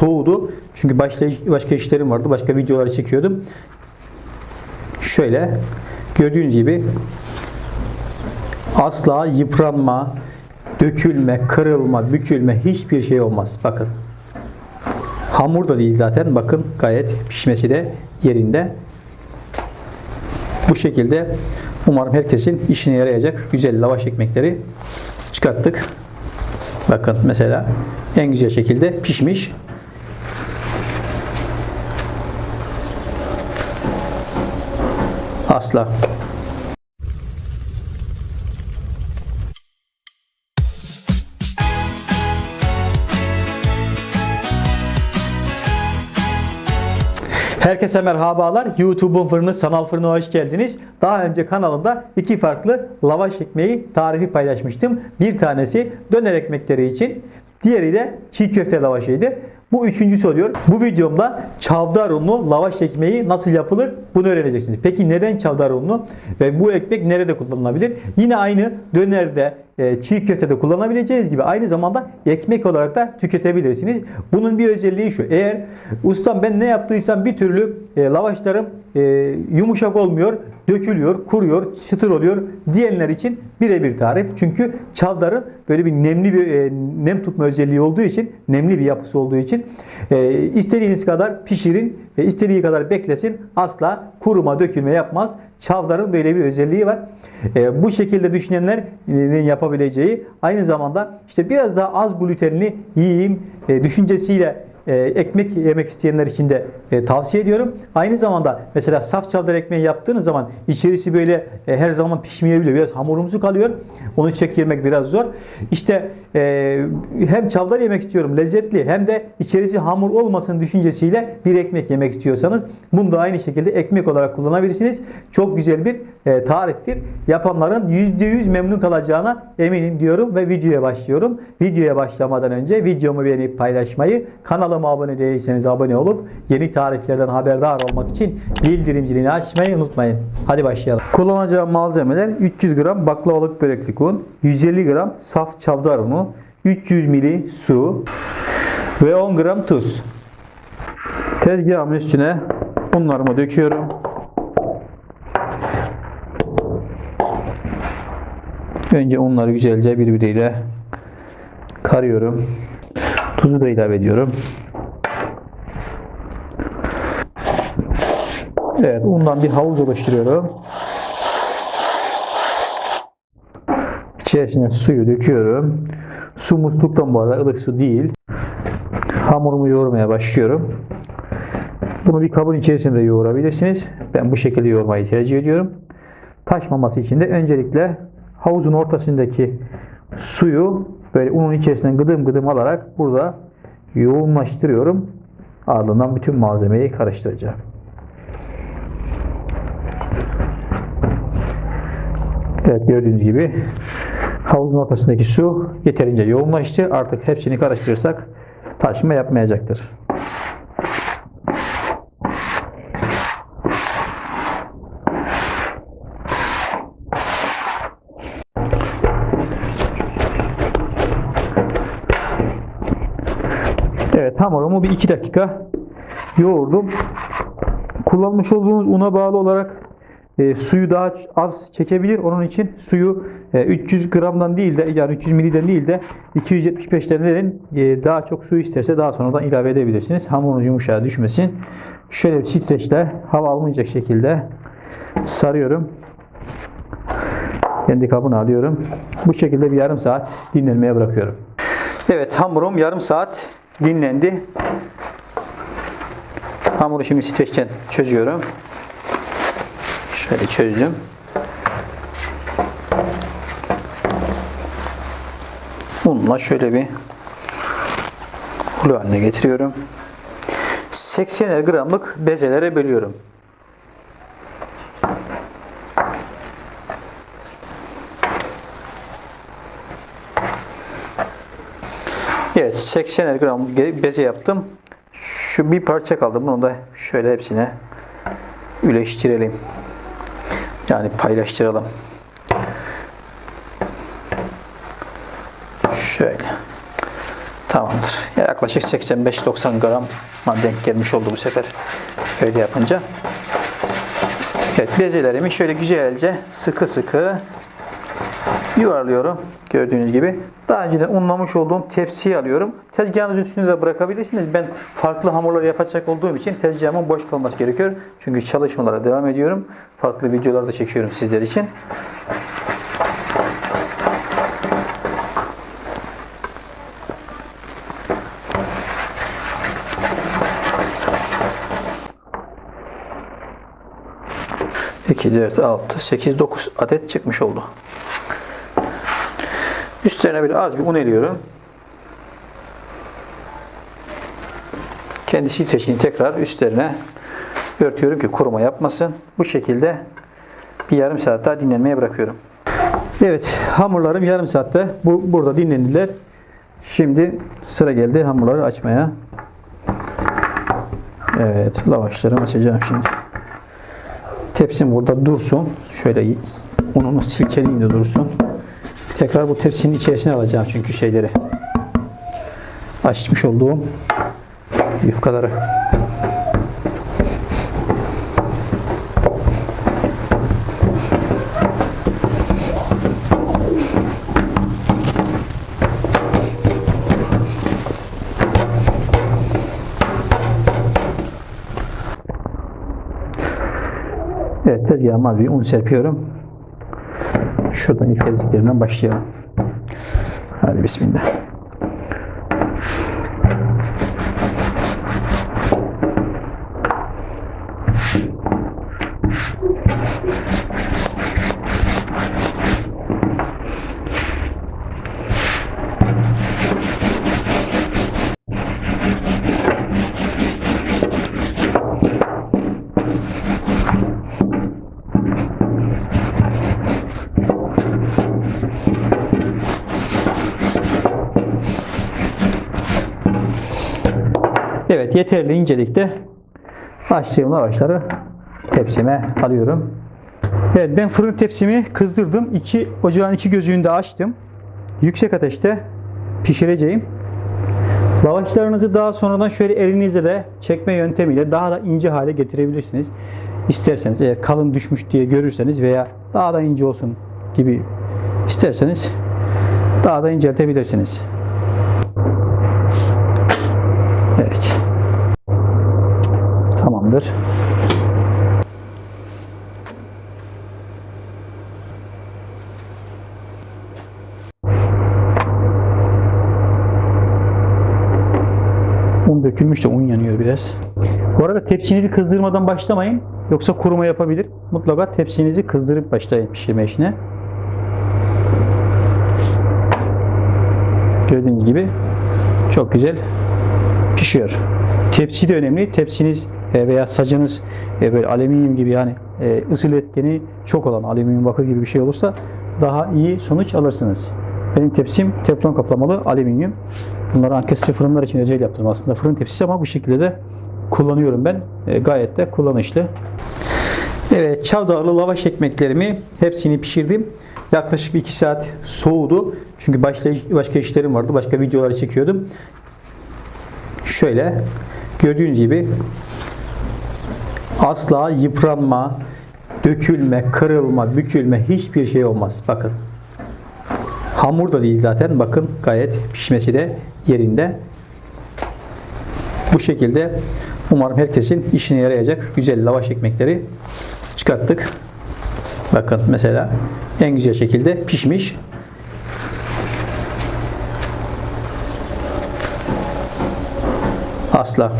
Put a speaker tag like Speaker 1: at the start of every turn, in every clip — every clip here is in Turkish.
Speaker 1: soğudu. Çünkü başka, başka işlerim vardı. Başka videoları çekiyordum. Şöyle gördüğünüz gibi asla yıpranma, dökülme, kırılma, bükülme hiçbir şey olmaz. Bakın. Hamur da değil zaten. Bakın gayet pişmesi de yerinde. Bu şekilde umarım herkesin işine yarayacak güzel lavaş ekmekleri çıkarttık. Bakın mesela en güzel şekilde pişmiş. Asla. Herkese merhabalar. YouTube'un fırını Sanal Fırın'a hoş geldiniz. Daha önce kanalımda iki farklı lavaş ekmeği tarifi paylaşmıştım. Bir tanesi döner ekmekleri için, diğeri de çiğ köfte lavaşıydı. Bu üçüncüsü oluyor. Bu videomda çavdar unlu lavaş ekmeği nasıl yapılır bunu öğreneceksiniz. Peki neden çavdar unlu ve bu ekmek nerede kullanılabilir? Yine aynı dönerde, çiğ köftede kullanabileceğiniz gibi aynı zamanda ekmek olarak da tüketebilirsiniz. Bunun bir özelliği şu. Eğer ustam ben ne yaptıysam bir türlü e, lavaşlarım e, yumuşak olmuyor, dökülüyor, kuruyor, çıtır oluyor diyenler için birebir tarif. Çünkü çavdarın böyle bir nemli bir e, nem tutma özelliği olduğu için, nemli bir yapısı olduğu için e, istediğiniz kadar pişirin, e, istediği kadar beklesin. Asla kuruma, dökülme yapmaz. Çavdarın böyle bir özelliği var. E, bu şekilde düşünenlerin yapabileceği aynı zamanda işte biraz daha az glutenli yiyeyim e, düşüncesiyle e, ekmek yemek isteyenler için de e, tavsiye ediyorum. Aynı zamanda mesela saf çavdar ekmeği yaptığınız zaman içerisi böyle e, her zaman pişmeyebiliyor. Biraz hamurumsu kalıyor. Onu çektirmek biraz zor. İşte hem çavdar yemek istiyorum lezzetli hem de içerisi hamur olmasın düşüncesiyle bir ekmek yemek istiyorsanız bunu da aynı şekilde ekmek olarak kullanabilirsiniz. Çok güzel bir e, tariftir. Yapanların %100 memnun kalacağına eminim diyorum ve videoya başlıyorum. Videoya başlamadan önce videomu beğenip paylaşmayı, kanalıma abone değilseniz abone olup yeni tariflerden haberdar olmak için bildirim zilini açmayı unutmayın. Hadi başlayalım. Kullanacağım malzemeler 300 gram baklavalık böreklik un, 150 gram saf çavdar unu, 300 ml su ve 10 gram tuz. Tezgahımın üstüne unlarımı döküyorum. Önce unları güzelce birbiriyle karıyorum. Tuzu da ilave ediyorum. Evet, undan bir havuz oluşturuyorum. İçerisine suyu döküyorum. Su musluktan bu arada ılık su değil. Hamurumu yoğurmaya başlıyorum. Bunu bir kabın içerisinde de yoğurabilirsiniz. Ben bu şekilde yoğurmayı tercih ediyorum. Taşmaması için de öncelikle havuzun ortasındaki suyu böyle unun içerisinden gıdım gıdım alarak burada yoğunlaştırıyorum. Ardından bütün malzemeyi karıştıracağım. Evet gördüğünüz gibi havuzun ortasındaki su yeterince yoğunlaştı. Artık hepsini karıştırırsak taşma yapmayacaktır. Hamurumu bir iki dakika yoğurdum. Kullanmış olduğunuz una bağlı olarak e, suyu daha az çekebilir. Onun için suyu e, 300 gramdan değil de yani 300 miliden değil de 275'ten verin. E, daha çok su isterse daha sonradan ilave edebilirsiniz. Hamurun yumuşağa düşmesin. Şöyle bir streçle hava almayacak şekilde sarıyorum. Kendi kabına alıyorum. Bu şekilde bir yarım saat dinlenmeye bırakıyorum. Evet hamurum yarım saat dinlendi. Hamuru şimdi streçten çözüyorum. Şöyle çözdüm. Bununla şöyle bir hulu haline getiriyorum. 80 gramlık bezelere bölüyorum. Evet 80 gram beze yaptım. Şu bir parça kaldı. Bunu da şöyle hepsine üleştirelim. Yani paylaştıralım. Şöyle. Tamamdır. Ya
Speaker 2: Yaklaşık 85-90 grama denk gelmiş oldu bu sefer. Öyle yapınca. Evet bezelerimi şöyle güzelce sıkı sıkı yuvarlıyorum. Gördüğünüz gibi. Daha önceden unlamış olduğum tepsiyi alıyorum. Tezgahınızın üstünde de bırakabilirsiniz. Ben farklı hamurlar yapacak olduğum için tezgahımın boş kalması gerekiyor. Çünkü çalışmalara devam ediyorum. Farklı videolar da çekiyorum sizler için. İki, dört, altı, sekiz, dokuz adet çıkmış oldu. Üstlerine bir az bir un eliyorum. Kendi streçini tekrar üstlerine örtüyorum ki kuruma yapmasın. Bu şekilde bir yarım saat daha dinlenmeye bırakıyorum. Evet, hamurlarım yarım saatte bu burada dinlendiler. Şimdi sıra geldi hamurları açmaya. Evet, lavaşlarımı açacağım şimdi. Tepsim burada dursun. Şöyle ununu silkeleyeyim de dursun. Tekrar bu tepsinin içerisine alacağım çünkü şeyleri. Açmış olduğum yufkaları. Evet tezgahıma bir un serpiyorum. Şuradan ilk eziklerimden başlayalım. Hadi bismillah. Evet yeterli incelikte açtığım lavaşları tepsime alıyorum. Evet ben fırın tepsimi kızdırdım. İki, ocağın iki gözünü de açtım. Yüksek ateşte pişireceğim. Lavaşlarınızı daha sonradan şöyle elinizle de çekme yöntemiyle daha da ince hale getirebilirsiniz. İsterseniz eğer kalın düşmüş diye görürseniz veya daha da ince olsun gibi isterseniz daha da inceltebilirsiniz. Evet. Tamamdır. Un dökülmüş de un yanıyor biraz. Bu arada tepsinizi kızdırmadan başlamayın. Yoksa kuruma yapabilir. Mutlaka tepsinizi kızdırıp başlayın pişirme işine. Gördüğünüz gibi çok güzel pişiyor. Tepsi de önemli. Tepsiniz veya sacınız e, böyle alüminyum gibi yani e, ısı iletkeni çok olan alüminyum bakır gibi bir şey olursa daha iyi sonuç alırsınız. Benim tepsim teflon kaplamalı alüminyum. Bunları ankestre fırınlar için özel yaptım aslında fırın tepsisi ama bu şekilde de kullanıyorum ben. E, gayet de kullanışlı. Evet, çavdarlı lavaş ekmeklerimi hepsini pişirdim. Yaklaşık 2 saat soğudu. Çünkü başka, başka işlerim vardı. Başka videoları çekiyordum. Şöyle gördüğünüz gibi asla yıpranma, dökülme, kırılma, bükülme hiçbir şey olmaz. Bakın. Hamur da değil zaten. Bakın gayet pişmesi de yerinde. Bu şekilde umarım herkesin işine yarayacak güzel lavaş ekmekleri çıkarttık. Bakın mesela en güzel şekilde pişmiş. Asla.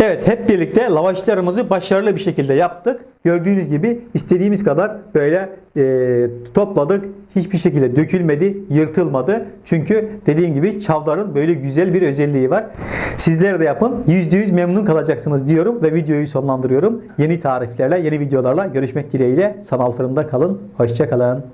Speaker 1: Evet hep birlikte lavaşlarımızı başarılı bir şekilde yaptık. Gördüğünüz gibi istediğimiz kadar böyle e, topladık. Hiçbir şekilde dökülmedi, yırtılmadı. Çünkü dediğim gibi çavdarın böyle güzel bir özelliği var. Sizler de yapın. %100 memnun kalacaksınız diyorum ve videoyu sonlandırıyorum. Yeni tariflerle, yeni videolarla görüşmek dileğiyle. Sanal fırında kalın. Hoşça kalın.